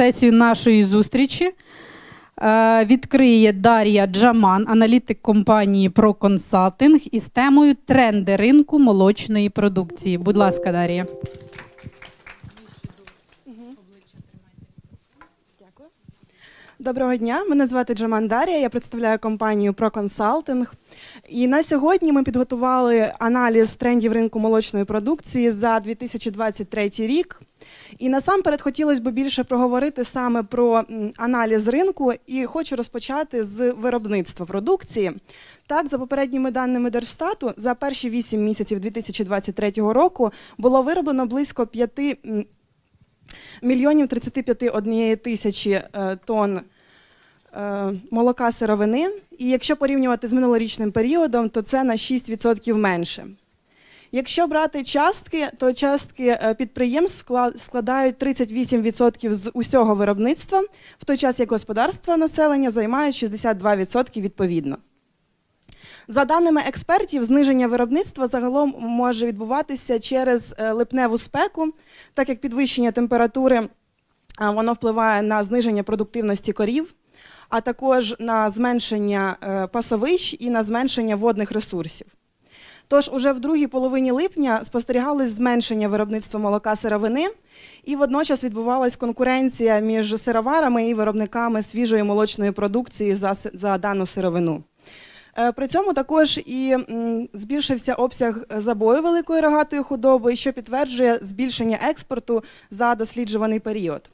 сесію нашої зустрічі е, відкриє Дар'я Джаман, аналітик компанії ProConsulting із темою Тренди ринку молочної продукції. Будь ласка, Дар'я. Доброго дня. Мене звати Джаман Дарія. Я представляю компанію ProConsulting. І на сьогодні ми підготували аналіз трендів ринку молочної продукції за 2023 рік. І насамперед хотілося б більше проговорити саме про аналіз ринку, і хочу розпочати з виробництва продукції. Так, за попередніми даними Держстату, за перші 8 місяців 2023 року було вироблено близько 5 м, мільйонів 35 однієї тисячі е, тонн е, молока сировини. І якщо порівнювати з минулорічним періодом, то це на 6% менше. Якщо брати частки, то частки е, підприємств складають 38% з усього виробництва, в той час як господарства населення займають 62% відповідно. За даними експертів, зниження виробництва загалом може відбуватися через е, липневу спеку, так як підвищення температури воно впливає на зниження продуктивності корів, а також на зменшення е, пасовищ і на зменшення водних ресурсів. Тож уже в другій половині липня спостерігалось зменшення виробництва молока сировини, і водночас відбувалась конкуренція між сироварами і виробниками свіжої молочної продукції за, за дану сировину. Е, При цьому також і збільшився обсяг забою великої рогатої худоби, що підтверджує збільшення експорту за досліджуваний період.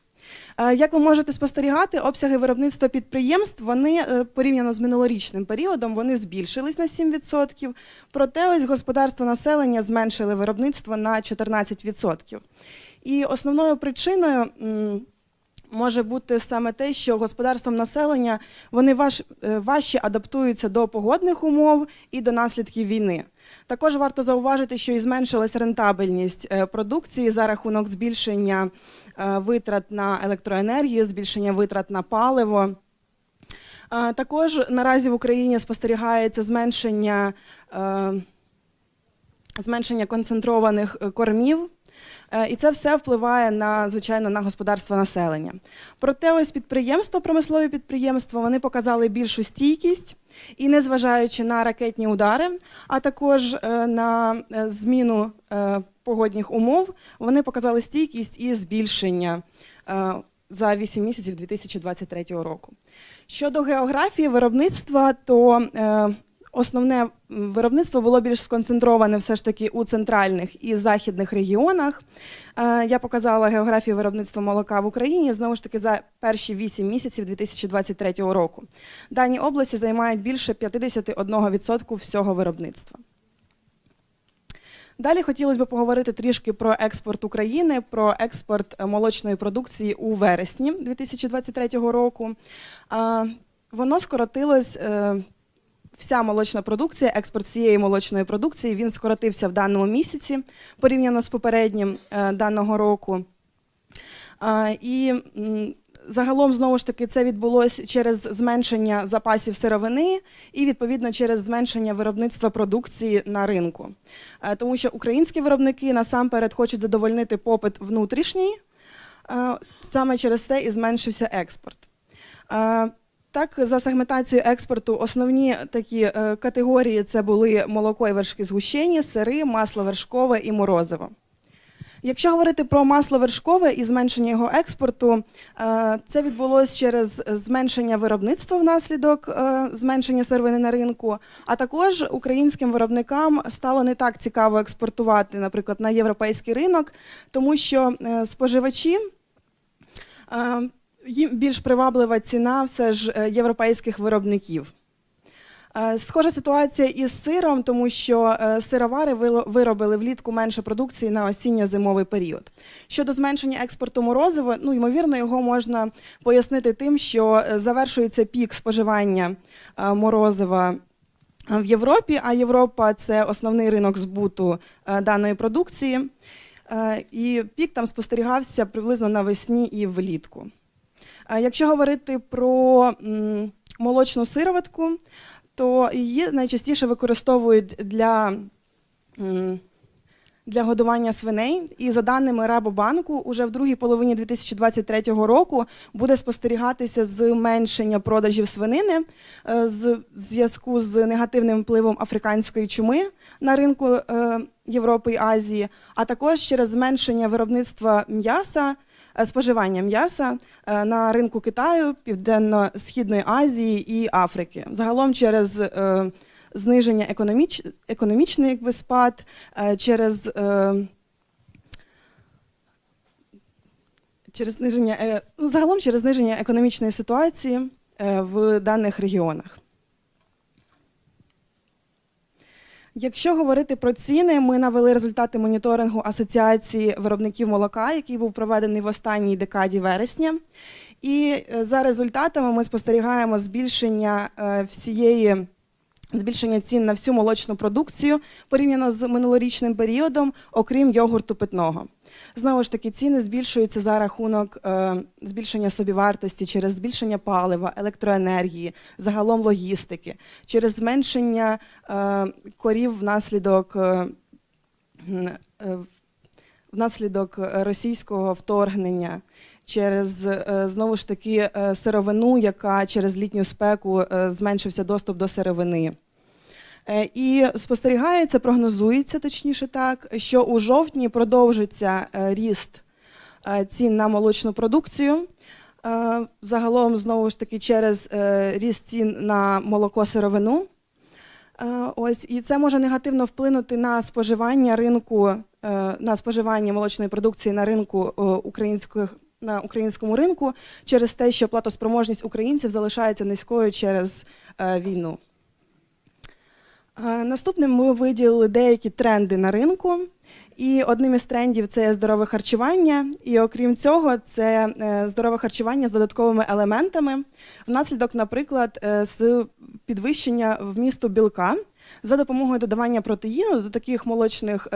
Е, Як ви можете спостерігати, обсяги виробництва підприємств вони е, порівняно з минулорічним періодом вони збільшились на 7%, проте ось господарство населення зменшили виробництво на 14%. І основною причиною може бути саме те, що господарством населення вони важ, е, важче адаптуються до погодних умов і до наслідків війни. Також варто зауважити, що і зменшилась рентабельність е, продукції за рахунок збільшення е, витрат на електроенергію, збільшення витрат на паливо. Також наразі в Україні спостерігається зменшення, зменшення концентрованих кормів. Е, І це все впливає на звичайно на господарство населення. Проте ось підприємства, промислові підприємства, вони показали більшу стійкість і, незважаючи на ракетні удари, а також е, на е, зміну погодних умов, вони показали стійкість і збільшення за 8 місяців 2023 року. Щодо географії виробництва, то основне виробництво було більш сконцентроване все ж таки у центральних і західних регіонах. Е, Я показала географію виробництва молока в Україні знову ж таки за перші 8 місяців 2023 року. Дані області займають більше 51% всього виробництва. Далі хотілося б поговорити трішки про експорт України, про експорт е, молочної продукції у вересні 2023 року. Воно скоротилось. Вся молочна продукція, експорт всієї молочної продукції, він скоротився в даному місяці порівняно з попереднім е, даного року. І загалом, знову ж таки, це відбулося через зменшення запасів сировини і, відповідно, через зменшення виробництва продукції на ринку. Е, Тому що українські виробники насамперед хочуть задовольнити попит внутрішній, е, саме через це і зменшився експорт. Так, за сегментацією експорту, основні такі е, категорії це були молоко і вершки згущені, сири, масло вершкове і морозиво. Якщо говорити про масло вершкове і зменшення його експорту, е, це відбулося через зменшення виробництва внаслідок е, зменшення сировини на ринку, а також українським виробникам стало не так цікаво експортувати, наприклад, на європейський ринок, тому що споживачі. Їм більш приваблива ціна все ж е, європейських виробників. Е, Схожа ситуація із сиром, тому що е, сировари виробили влітку менше продукції на осінньо-зимовий період. Щодо зменшення експорту морозива, ну ймовірно, його можна пояснити тим, що завершується пік споживання морозива в Європі, а Європа це основний ринок збуту даної продукції. І пік там спостерігався приблизно навесні і влітку. Якщо говорити про молочну сироватку, то її найчастіше використовують для, для годування свиней. І за даними Рабобанку, уже в другій половині 2023 року буде спостерігатися зменшення продажів свинини е, в зв'язку з негативним впливом африканської чуми на ринку е, Європи і Азії, а також через зменшення виробництва м'яса. Е, Споживання м'яса е, на ринку Китаю, Південно-Східної Азії і Африки. Загалом через е, зниження економіч... економічний якби, спад, через, через зниження, ну, загалом через зниження економічної ситуації в даних регіонах. Якщо говорити про ціни, ми навели результати моніторингу Асоціації виробників молока, який був проведений в останній декаді вересня. І е, за результатами ми спостерігаємо збільшення е, всієї збільшення цін на всю молочну продукцію порівняно з минулорічним періодом, окрім йогурту питного. Знову ж таки, ціни збільшуються за рахунок е, збільшення собівартості через збільшення палива, електроенергії, загалом логістики, через зменшення е, корів внаслідок, е, е, внаслідок російського вторгнення. Через е, знову ж таки е, сировину, яка через літню спеку зменшився доступ до сировини. Е, І спостерігається, прогнозується точніше так, що у жовтні продовжиться е, ріст е, цін на молочну продукцію. Загалом, знову ж таки, через ріст цін на молоко сировину. Ось і це може негативно вплинути на споживання ринку, на споживання молочної продукції на ринку українських на українському ринку через те, що платоспроможність українців залишається низькою через війну. Е, Наступним ми виділили деякі тренди на ринку. І одним із трендів це здорове харчування. І окрім цього, це е, здорове харчування з додатковими елементами, внаслідок, наприклад, е, з підвищення вмісту білка за допомогою додавання протеїну до таких молочних,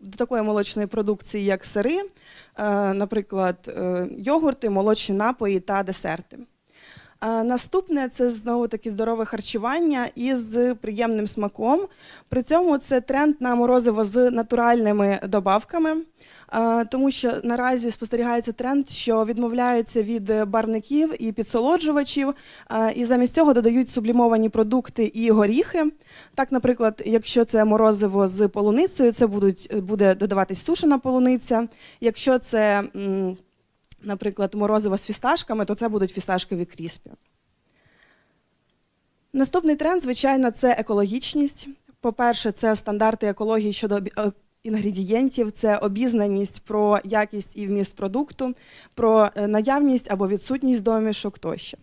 до такої молочної продукції, як сири, наприклад, йогурти, молочні напої та десерти. Наступне це знову таки здорове харчування із приємним смаком. При цьому це тренд на морозиво з натуральними добавками, тому що наразі спостерігається тренд, що відмовляються від барників і підсолоджувачів, і замість цього додають сублімовані продукти і горіхи. Так, наприклад, якщо це морозиво з полуницею, це будуть, буде додаватись сушена полуниця. Якщо це наприклад, морозиво з фісташками, то це будуть фісташкові кріспі. Наступний тренд, звичайно, це екологічність. По-перше, це стандарти екології щодо е, інгредієнтів, це обізнаність про якість і вміст продукту, про е, наявність або відсутність домішок тощо.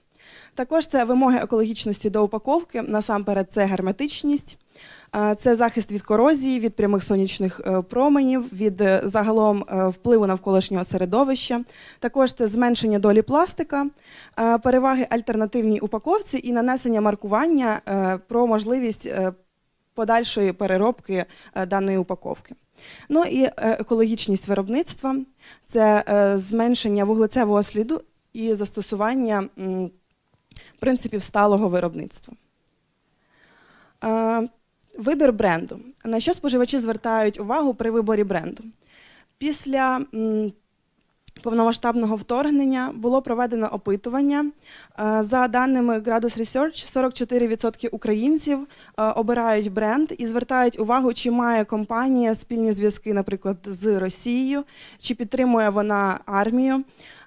Також це вимоги екологічності до упаковки. Насамперед, це герметичність, це захист від корозії, від прямих сонячних е, променів, від е, загалом е, впливу навколишнього середовища. Також це зменшення долі пластика, переваги альтернативній упаковці і нанесення маркування про можливість подальшої переробки даної упаковки. Ну і екологічність виробництва це зменшення вуглецевого сліду і застосування принципів сталого виробництва. Вибір бренду. На що споживачі звертають увагу при виборі бренду? Після повномасштабного вторгнення було проведено опитування. Е, За даними Gradus Research, 44% українців е, обирають бренд і звертають увагу, чи має компанія спільні зв'язки, наприклад, з Росією, чи підтримує вона армію.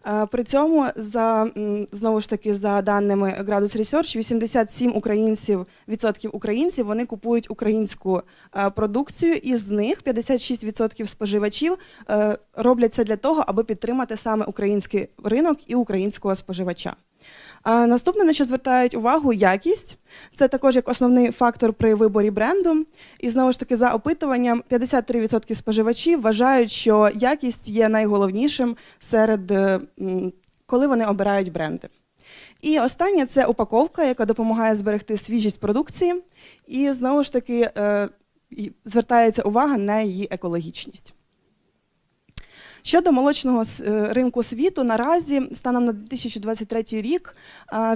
Е, При цьому за знову ж таки за даними Градус Research, 87 українців відсотків українців вони купують українську е, продукцію, і з них 56% споживачів е, роблять це для того, аби підтримати саме український ринок і українського споживача. А наступне, на що звертають увагу, якість. Це також як основний фактор при виборі бренду. І знову ж таки, за опитуванням, 53% споживачів вважають, що якість є найголовнішим серед е, коли вони обирають бренди. І останнє це упаковка, яка допомагає зберегти свіжість продукції, і знову ж таки е, звертається увага на її екологічність. Щодо молочного е, ринку світу, наразі, станом на 2023 рік,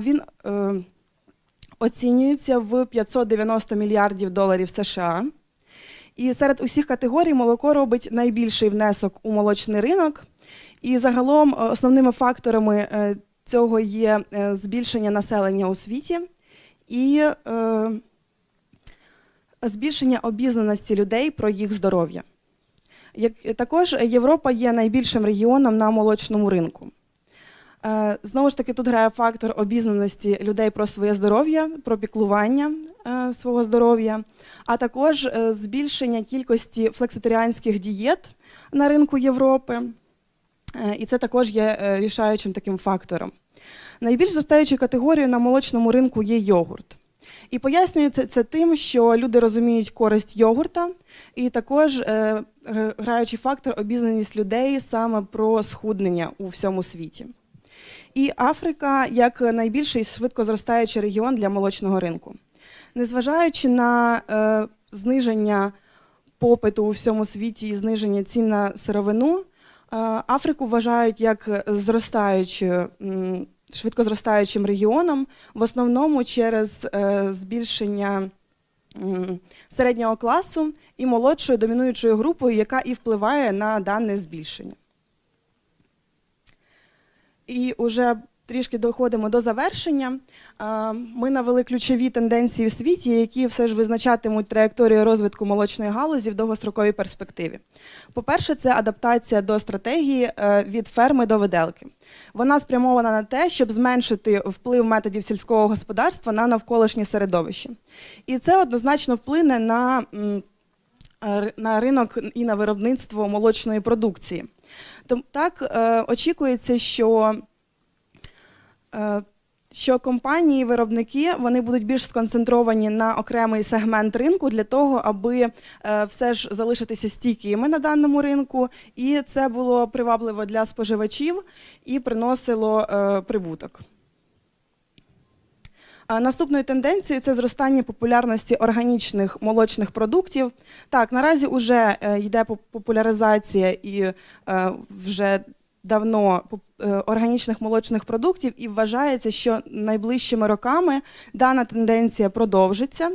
він е, оцінюється в 590 мільярдів доларів США. І серед усіх категорій молоко робить найбільший внесок у молочний ринок. І загалом е, основними факторами цього є збільшення населення у світі і збільшення обізнаності людей про їх здоров'я. Також Європа є найбільшим регіоном на молочному ринку. Е, Знову ж таки, тут грає фактор обізнаності людей про своє здоров'я, про піклування е, свого здоров'я, а також е, збільшення кількості флекситаріанських дієт на ринку Європи. І це також є рішаючим таким фактором. Найбільш зростаючою категорією на молочному ринку є йогурт. І пояснюється це тим, що люди розуміють користь йогурта, і також е, е, граючий фактор обізнаність людей саме про схуднення у всьому світі. І Африка як найбільший швидко зростаючий регіон для молочного ринку. Незважаючи на е, зниження попиту у всьому світі і зниження цін на сировину, е, Африку вважають як зростаючою, швидко зростаючим регіоном, в основному через е, збільшення середнього класу і молодшою домінуючою групою, яка і впливає на дане збільшення. І вже трішки доходимо до завершення. Ми навели ключові тенденції в світі, які все ж визначатимуть траєкторію розвитку молочної галузі в довгостроковій перспективі. По-перше, це адаптація до стратегії е, від ферми до виделки. Вона спрямована на те, щоб зменшити вплив методів сільського господарства на навколишнє середовище. І це однозначно вплине на, на ринок і на виробництво молочної продукції. Так е, очікується, що, що компанії, виробники вони будуть більш сконцентровані на окремий сегмент ринку для того, аби е, все ж залишитися стійкими на даному ринку, і це було привабливо для споживачів і приносило е, прибуток. Наступною тенденцією це зростання популярності органічних молочних продуктів. Так, наразі вже йде популяризація і е, вже давно е, органічних молочних продуктів, і вважається, що найближчими роками дана тенденція продовжиться.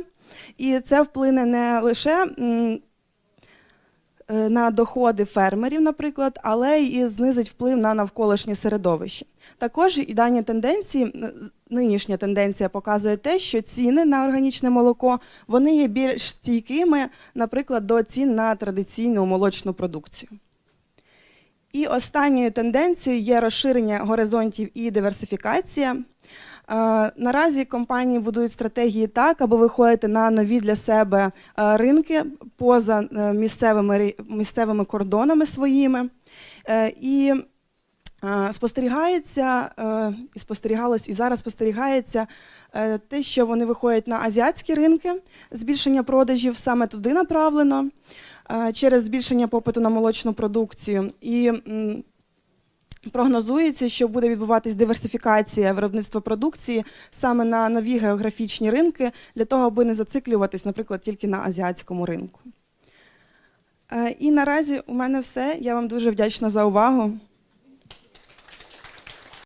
І це вплине не лише е, на доходи фермерів, наприклад, але і знизить вплив на навколишнє середовище. Також і дані тенденції, нинішня тенденція показує те, що ціни на органічне молоко вони є більш стійкими, наприклад, до цін на традиційну молочну продукцію. І останньою тенденцією є розширення горизонтів і диверсифікація. Е, Наразі компанії будують стратегії так, аби виходити на нові для себе е, ринки поза е, місцевими, місцевими кордонами своїми. І спостерігається, і спостерігалось, і зараз спостерігається те, що вони виходять на азіатські ринки, збільшення продажів саме туди направлено через збільшення попиту на молочну продукцію. І прогнозується, що буде відбуватись диверсифікація виробництва продукції саме на нові географічні ринки, для того, аби не зациклюватись, наприклад, тільки на азіатському ринку. Е, І наразі у мене все. Я вам дуже вдячна за увагу.